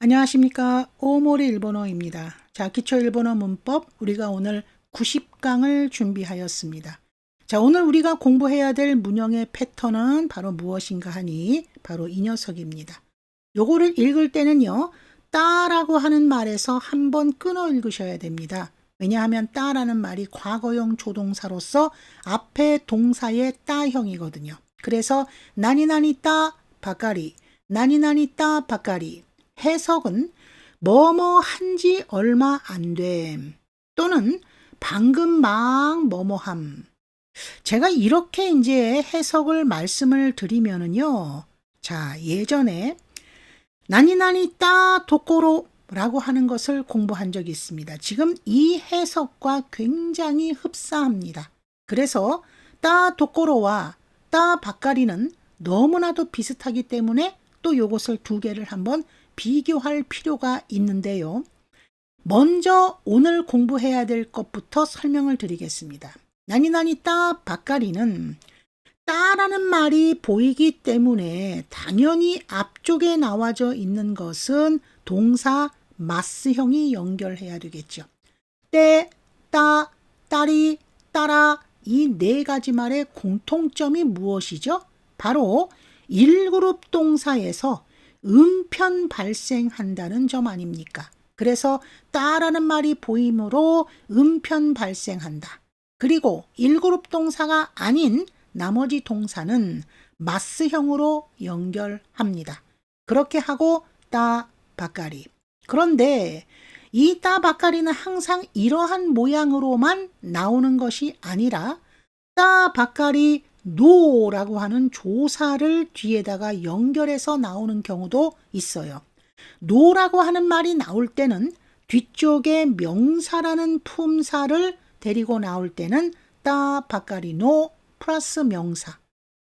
안녕하십니까. 오모리 일본어입니다. 자, 기초 일본어 문법 우리가 오늘 90강을 준비하였습니다. 자, 오늘 우리가 공부해야 될 문형의 패턴은 바로 무엇인가 하니 바로 이 녀석입니다. 요거를 읽을 때는요. 따라고 하는 말에서 한 번 끊어 읽으셔야 됩니다. 왜냐하면 따라는 말이 과거형 조동사로서 앞에 동사의 따형이거든요. 그래서 나니나니 따 바까리 나니나니 따 바까리 해석은 뭐뭐 한지 얼마 안 됨. 또는 방금 막 뭐뭐함. 제가 이렇게 이제 해석을 말씀을 드리면은요. 자, 예전에 나니나니 따 도꼬로 라고 하는 것을 공부한 적이 있습니다. 지금 이 해석과 굉장히 흡사합니다. 그래서 따 도꼬로와 따 바까리는 너무나도 비슷하기 때문에 또 요것을 두 개를 한번 비교할 필요가 있는데요. 먼저 오늘 공부해야 될 것부터 설명을 드리겠습니다. 나니나니 따 바까리는 따라는 말이 보이기 때문에 당연히 앞쪽에 나와져 있는 것은 동사 마스형이 연결해야 되겠죠. 때, 따, 따리, 따라 이 네 가지 말의 공통점이 무엇이죠? 바로 1그룹 동사에서 음편 발생한다는 점 아닙니까? 그래서 따라는 말이 보이므로 음편 발생한다. 그리고 1그룹 동사가 아닌 나머지 동사는 마스형으로 연결합니다. 그렇게 하고 따 바까리. 그런데 이 따 바까리는 항상 이러한 모양으로만 나오는 것이 아니라 따 바까리 노라고 하는 조사를 뒤에다가 연결해서 나오는 경우도 있어요. 노라고 하는 말이 나올 때는 뒤쪽에 명사라는 품사를 데리고 나올 때는 따 바까리 노 플러스 명사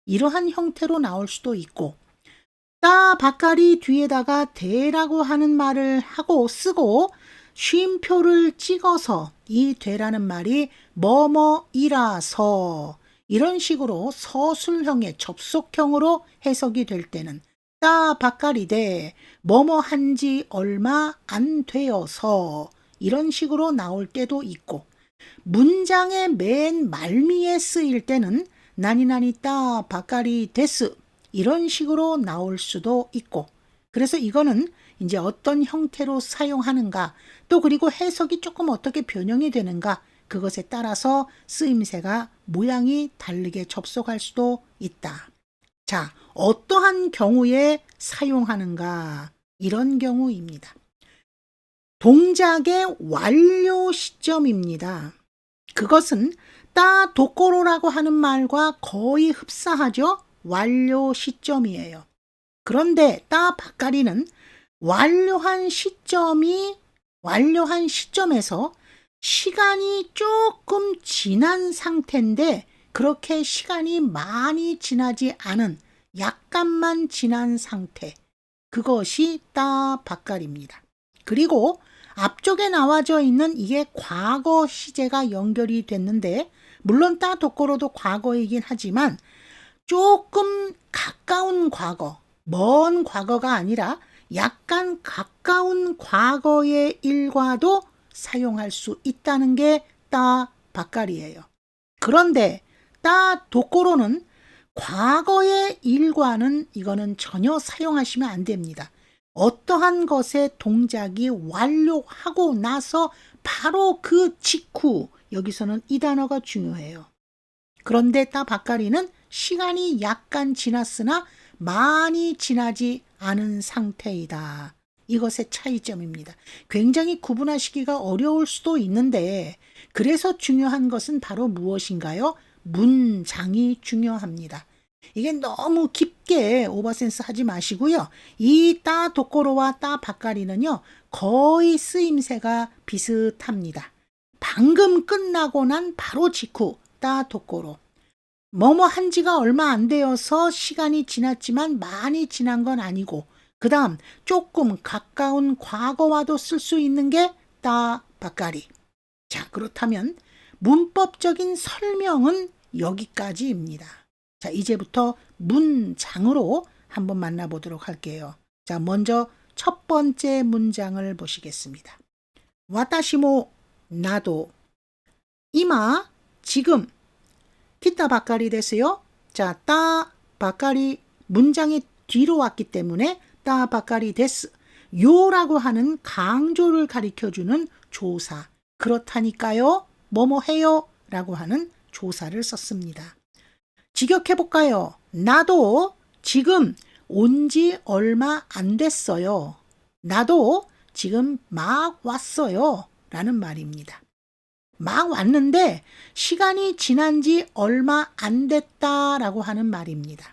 이러한 형태로 나올 수도 있고 따 바까리 뒤에다가 대라고 하는 말을 하고 쓰고 쉼표를 찍어서 이 되라는 말이 뭐뭐이라서 이런 식으로 서술형의 접속형으로 해석이 될 때는 따 바까리되 뭐뭐 한지 얼마 안 되어서 이런 식으로 나올 때도 있고 문장의 맨 말미에 쓰일 때는 나니나니 따 바까리 데스 이런 식으로 나올 수도 있고 그래서 이거는 이제 어떤 형태로 사용하는가 또 그리고 해석이 조금 어떻게 변형이 되는가 그것에 따라서 쓰임새가 모양이 다르게 접속할 수도 있다. 자, 어떠한 경우에 사용하는가? 이런 경우입니다. 동작의 완료 시점입니다. 그것은 따 도꼬로라고 하는 말과 거의 흡사하죠? 완료 시점이에요. 그런데 따 바까리는 완료한 시점이 완료한 시점에서 시간이 조금 지난 상태인데 그렇게 시간이 많이 지나지 않은 약간만 지난 상태. 그것이 따 바깔입니다. 그리고 앞쪽에 나와져 있는 이게 과거 시제가 연결이 됐는데 물론 따 도꼬로도 과거이긴 하지만 조금 가까운 과거, 먼 과거가 아니라 약간 가까운 과거의 일과도 사용할 수 있다는 게 따 바깔이에요. 그런데 따 도꼬로는 과거의 일과는 이거는 전혀 사용하시면 안 됩니다. 어떠한 것의 동작이 완료하고 나서 바로 그 직후 여기서는 이 단어가 중요해요. 그런데 따 바까리는 시간이 약간 지났으나 많이 지나지 않은 상태이다. 이것의 차이점입니다. 굉장히 구분하시기가 어려울 수도 있는데 그래서 중요한 것은 바로 무엇인가요? 문장이 중요합니다. 이게 너무 깊게 오버센스 하지 마시고요. 이 따 도꼬로와 따 바까리는요. 거의 쓰임새가 비슷합니다. 방금 끝나고 난 바로 직후 따 도꼬로. 뭐뭐 한 지가 얼마 안 되어서 시간이 지났지만 많이 지난 건 아니고 그 다음 조금 가까운 과거와도 쓸 수 있는 게 따 바까리. 자, 그렇다면 문법적인 설명은 여기까지입니다. 자, 이제부터 문장으로 한번 만나보도록 할게요. 자, 먼저 첫 번째 문장을 보시겠습니다. 와타시모 나도 이마 지금 기타 바까리 됐어요. 자, 따 바까리 문장이 뒤로 왔기 때문에 따 바까리 데스 요라고 하는 강조를 가리켜 주는 조사. 그렇다니까요. 뭐뭐 해요 라고 하는 조사를 썼습니다. 직역해 볼까요? 나도 지금 온 지 얼마 안 됐어요. 나도 지금 막 왔어요. 라는 말입니다. 막 왔는데 시간이 지난 지 얼마 안 됐다라고 하는 말입니다.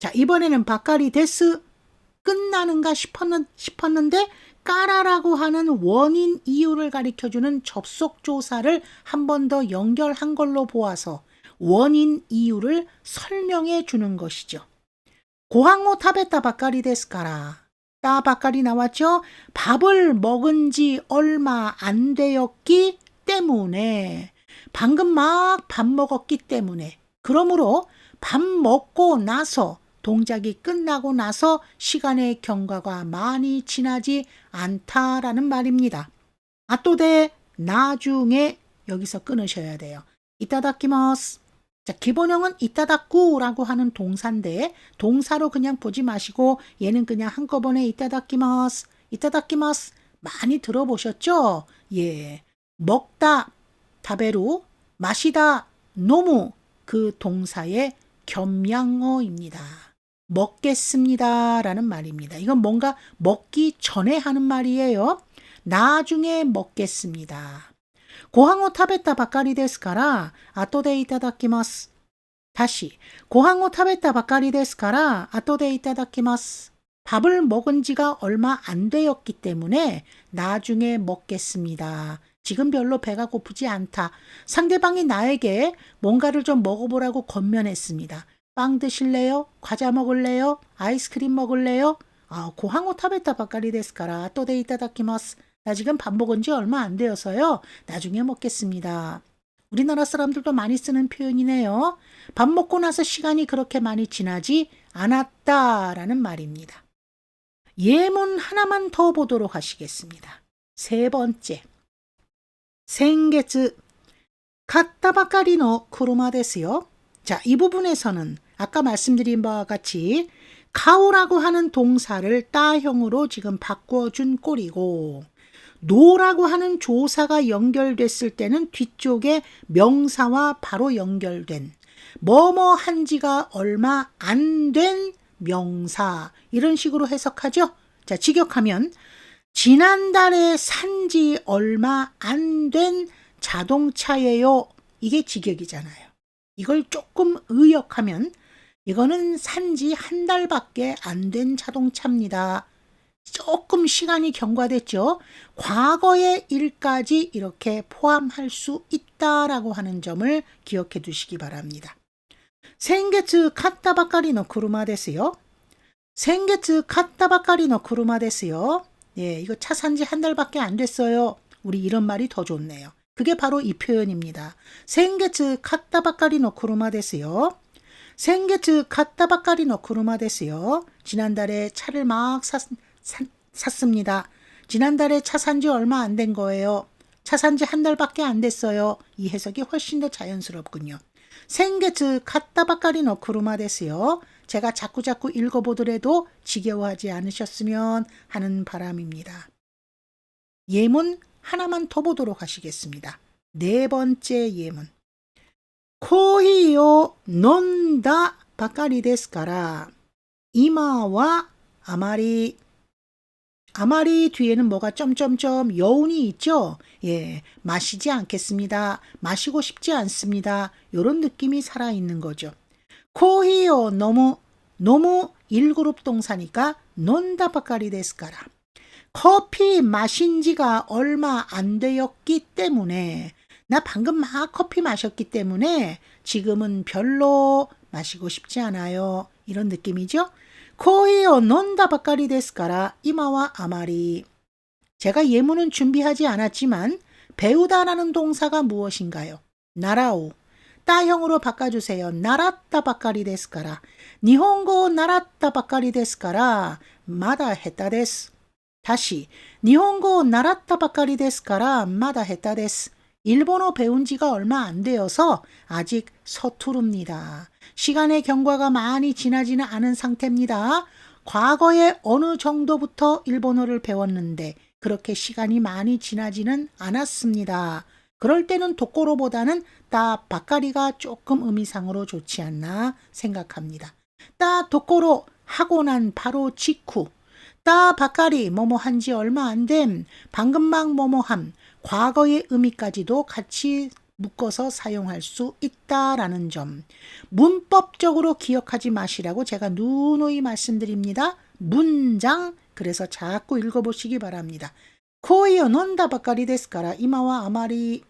자, 이번에는 바까리 데스 끝나는가 싶었는, 싶었는데 까라라고 하는 원인 이유를 가리켜주는 접속 조사를 한 번 더 연결한 걸로 보아서 원인 이유를 설명해 주는 것이죠. 고항오 타베타 바까리 데스까라. 따 바까리 나왔죠? 밥을 먹은 지 얼마 안 되었기 때문에 방금 막 밥 먹었기 때문에 그러므로 밥 먹고 나서 동작이 끝나고 나서 시간의 경과가 많이 지나지 않다라는 말입니다. 아또데 나중에 여기서 끊으셔야 돼요. 이따다키마스. 자, 기본형은 이따다꾸라고 하는 동사인데 동사로 그냥 보지 마시고 얘는 그냥 한꺼번에 이따다키마스. 이따다키마스. 많이 들어보셨죠? 예. 먹다 다베루 마시다 노무 그 동사의 겸양어입니다. 먹겠습니다. 라는 말입니다. 이건 뭔가 먹기 전에 하는 말이에요. 나중에 먹겠습니다. 고항오 타베타 바까리 데스카라 아토데 이타다키마스. 다시 고항오 타베타 바까리 데스카라 아토데 이타다키마스. 밥을 먹은 지가 얼마 안 되었기 때문에 나중에 먹겠습니다. 지금 별로 배가 고프지 않다. 상대방이 나에게 뭔가를 좀 먹어보라고 권면했습니다. 빵 드실래요? 과자 먹을래요? 아이스크림 먹을래요? 아, 고항호 타베타 바까리 데스카라 또데 이타다키마스. 나 지금 밥 먹은 지 얼마 안 되어서요. 나중에 먹겠습니다. 우리나라 사람들도 많이 쓰는 표현이네요. 밥 먹고 나서 시간이 그렇게 많이 지나지 않았다라는 말입니다. 예문 하나만 더 보도록 하시겠습니다. 세 번째. 생계즈 갔다 바까리노 크루마 데스요. 자, 이 부분에서는 아까 말씀드린 바와 같이 카우라고 하는 동사를 따형으로 지금 바꿔준 꼴이고 노라고 하는 조사가 연결됐을 때는 뒤쪽에 명사와 바로 연결된 뭐뭐 한 지가 얼마 안 된 명사 이런 식으로 해석하죠. 자, 직역하면 지난달에 산지 얼마 안 된 자동차예요. 이게 직역이잖아요. 이걸 조금 의역하면 이거는 산지 한 달밖에 안 된 자동차입니다. 조금 시간이 경과됐죠. 과거의 일까지 이렇게 포함할 수 있다라고 하는 점을 기억해 두시기 바랍니다. 생게츠 카타바까리노 쿠르마 데스요. 생게츠 카타바까리노 쿠르마 데스요. 예, 이거 차 산지 한 달밖에 안 됐어요. 우리 이런 말이 더 좋네요. 그게 바로 이 표현입니다. 생게츠 카타바까리 노쿠르마 데스요. 생게츠 카타바까리 노쿠르마 데스요. 지난달에 차를 막 샀, 샀, 샀습니다. 지난달에 차 산 지 얼마 안 된 거예요. 차 산 지 한 달밖에 안 됐어요. 이 해석이 훨씬 더 자연스럽군요. 생게츠 카타바까리 노쿠르마 데스요. 제가 자꾸자꾸 읽어보더라도 지겨워하지 않으셨으면 하는 바람입니다. 예문 하나만 더 보도록 하시겠습니다. 네 번째 예문. 코히요 논다 바까리 데스카라 이마와 아마리 아마리 뒤에는 뭐가 점점점 여운이 있죠? 예, 마시지 않겠습니다. 마시고 싶지 않습니다. 이런 느낌이 살아있는 거죠. 코히요 너무 너무 1그룹 동사니까 논다 바까리 데스까라. 커피 마신 지가 얼마 안 되었기 때문에 나 방금 막 커피 마셨기 때문에 지금은 별로 마시고 싶지 않아요. 이런 느낌이죠. 코이오 논다 바까리 데스까라 이마와 아마리. 제가 예문은 준비하지 않았지만 배우다라는 동사가 무엇인가요? 나라오. 따형으로 바꿔주세요. 나랐다 바까리 데스까라. 니혼고 나랐다 바까리 데스까라. 마다 했다 데스. 다시 니혼고 나랐다 바까리 데스까라. 마다 했다 데스. 일본어 배운 지가 얼마 안 되어서 아직 서투릅니다. 시간의 경과가 많이 지나지는 않은 상태입니다. 과거에 어느 정도부터 일본어를 배웠는데 그렇게 시간이 많이 지나지는 않았습니다. 그럴 때는 독고로보다는 따 바까리가 조금 의미상으로 좋지 않나 생각합니다. 따 독고로 하고 난 바로 직후 따 바까리 뭐뭐 한지 얼마 안됨 방금 막 뭐뭐 함 과거의 의미까지도 같이 묶어서 사용할 수 있다라는 점 문법적으로 기억하지 마시라고 제가 누누이 말씀드립니다. 문장 그래서 자꾸 읽어보시기 바랍니다. 코이어 논다 바까리 데스까라 이마와 아마리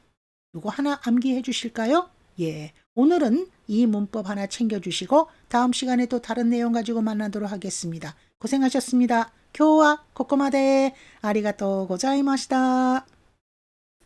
이거 하나 암기해 주실까요? 예. 오늘은 이 문법 하나 챙겨 주시고 다음 시간에 또 다른 내용 가지고 만나도록 하겠습니다. 고생하셨습니다. 교와 코코마데 아리가또 고자이마시다.